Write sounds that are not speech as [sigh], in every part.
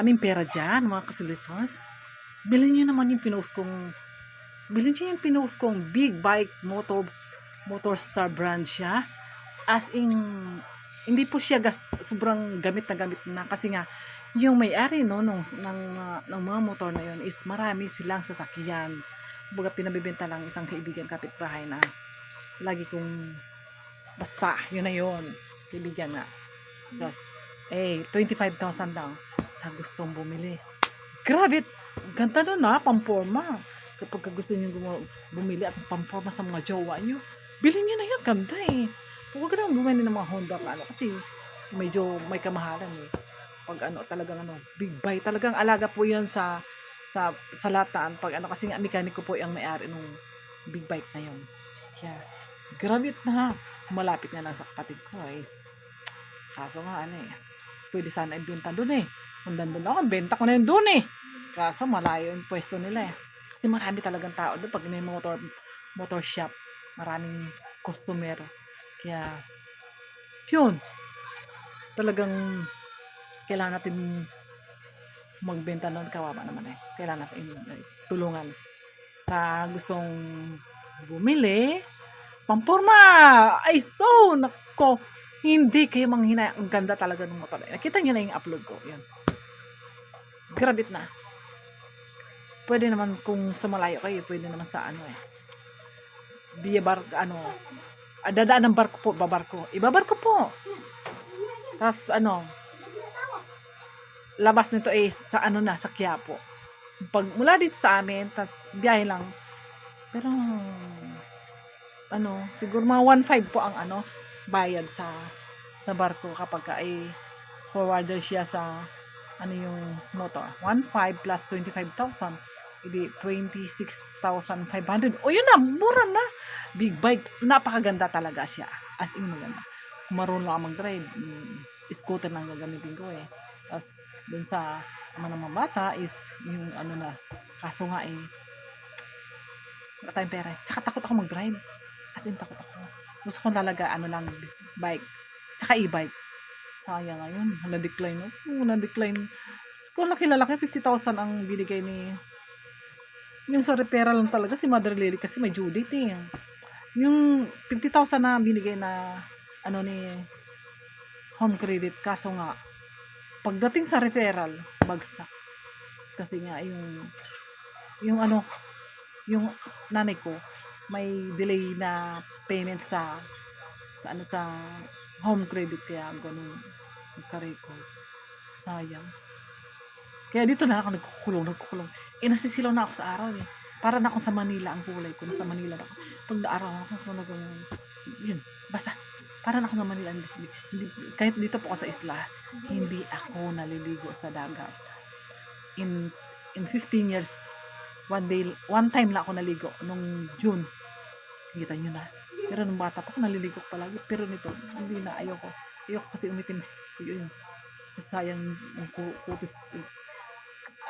kaming pera dyan, mga kasilifers. Bilhin nyo naman yung pinost kong, bilhin nyo yung pinost kong big bike motor, motor star brand siya. As in, hindi po siya gas, sobrang gamit na gamit na kasi nga, yung may-ari no, nung, ng, mga- ng mga motor na yun is marami silang sasakyan. Baga pinabibenta lang isang kaibigan kapitbahay na lagi kong basta, yun na yun. Kaibigan nga. Tapos, eh, 25,000 lang sa gustong bumili. Grabe, ganda nun na, pamporma. Kapag ka gusto nyo bumili at pamporma sa mga jowa nyo, bilhin nyo na yun, ganda eh. Huwag lang bumili ng mga Honda ano, kasi medyo may kamahalan eh. Pag ano, talagang ano, big buy. Talagang alaga po yun sa sa sa lataan. Pag ano, kasi nga mekaniko po yung may-ari nung big bike na yun. Kaya, grabe na. Malapit na lang sa kapatid ko is. Kaso nga ano eh, pwede sana ibenta doon eh. Kung nandun ako, benta ko na yun doon eh. Kaso malayo yung pwesto nila eh. Kasi marami talagang tao doon pag may motor, motor shop. Maraming customer. Kaya, yun. Talagang kailangan natin magbenta noon. Kawawa naman eh. Kailangan natin eh, tulungan. Sa gustong bumili, pamporma! Ay, so, nako, hindi kayo manghina. Ang ganda talaga ng motor. Nakita niyo na yung upload ko. Yan. Grabit na. Pwede naman kung sa malayo kayo, pwede naman sa ano eh. Via bar, ano, ah, dadaan ng barko po, babarko. Ibabarko po. Tapos ano, labas nito eh sa ano na, sa Quiapo. Pag mula dito sa amin, tapos biyahe lang. Pero, ano, siguro mga 1.5 po ang ano, bayad sa sa barko kapag ka ay forwarder siya sa ano yung motor. 1.5 plus 25,000. Hindi, 26,500. O yun na, mura na. Big bike. Napakaganda talaga siya. As in, maganda. Marunong lang ako mag-drive, mm, scooter lang gagamitin ko eh. Tapos, dun sa mga ng mga bata is yung ano na, kaso nga eh, wala tayong pera. eh. Tsaka takot ako mag-drive. As in, takot ako. Gusto ko talaga, ano lang, bike. Tsaka e-bike. Sayang ngayon. Na-decline. Oh, na-decline. Kung laki-lalaki, 50,000 ang binigay ni yung sa repair lang talaga si Mother Lily kasi may due date eh. Yung 50,000 na binigay na ano ni home credit kaso nga pagdating sa referral bagsak kasi nga yung yung ano yung nanay ko may delay na payment sa sa ano sa home credit kaya ganun nagka-record sayang. Kaya dito na ako nagkukulong nagkukulong. Eh nasisilaw na ako sa araw eh. Para na ako sa Manila ang kulay ko nasa Manila na ako. Pag naaraw ako ako nag yun basta. Para na ako sa Manila hindi, hindi, kahit dito po ako sa isla hindi ako naliligo sa dagat. In in 15 years one day one time lang ako naligo nung June. Kita nyo na. Pero nung bata pa ako naliligo ko palagi. Pero nito hindi na ayoko. Ayoko kasi umitim. Yun. Sayang yung ku- kutis.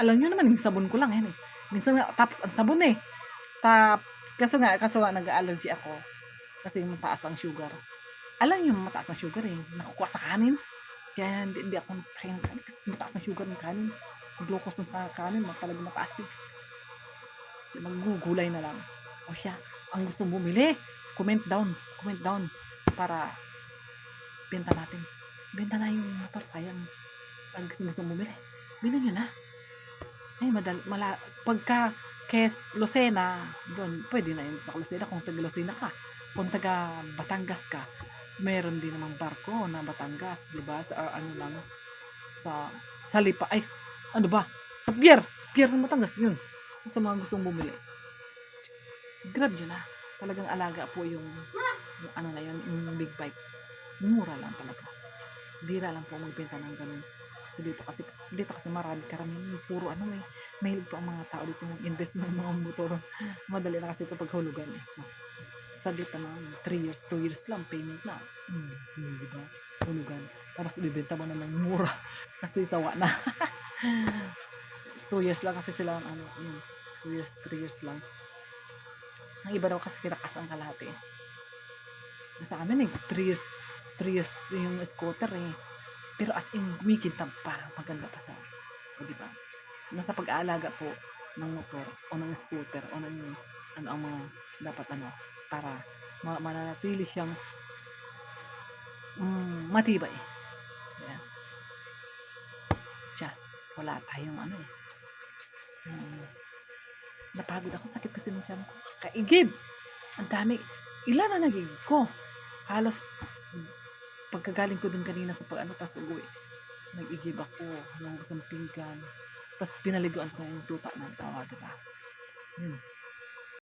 Alam nyo naman yung sabon ko lang yan eh minsan nga tapos ang sabon eh. Tap kaso nga kaso nga nag-allergy ako. Kasi mataas ang sugar. Alam nyo mataas ang sugar eh. Nakukuha sa kanin. Kaya hindi, hindi ako mataas ang sugar ng kanin. Glucose na sa kanin mag talaga mataas eh magugulay na lang. O siya ang gustong bumili comment down comment down para benta natin. Benta na yung motor sayang. Pag gusto bumili bilhin nyo na. Ay madal mala pagka kes Lucena doon pwede na yun sa Lucena. Kung taga Lucena ka kung taga Batangas ka meron din namang barko na Batangas di ba? Sa or ano lang sa sa Lipa ay ano ba? Sa pier pier ng Batangas yun sa mga gustong bumili. Grab yun na. Talagang alaga po yung, yung ano na yun yung big bike. Mura lang talaga. Bira lang po magbenta ng ganun. Kasi dito kasi dito kasi marami karamihan puro ano eh mahilig po ang mga tao dito invest ng mga motor. [laughs] Madali na kasi ito paghulugan eh. Saglit na 3 years 2 years lang payment na. Hmm, hmm, di ba? Hulugan. Tapos ibibenta mo naman mura. [laughs] Kasi sawa na. [laughs] 2 years lang kasi sila ang ano yun 2 years 3 years lang ang iba daw kasi kinakas ang kalahati eh. Sa amin eh, 3 years, 3 years yung scooter eh. Pero as in, kumikintang pa, maganda pa sa O, di ba? Nasa pag-aalaga po ng motor o ng scooter o ng ano ang mga dapat ano para ma- mananatili siyang mm, matibay. Ayan. Siya, wala tayong ano eh. Mm, napagod ako, sakit kasi ng tiyan ko. Kaigib! Ang dami. Ilan na nagigib ko? Halos pagkagaling ko dun kanina sa pag ano, tas uwi. Nag-igib ako ng isang pinggan. Tapos pinaliguan ko yung tuta ng tawa, di ba? Yun.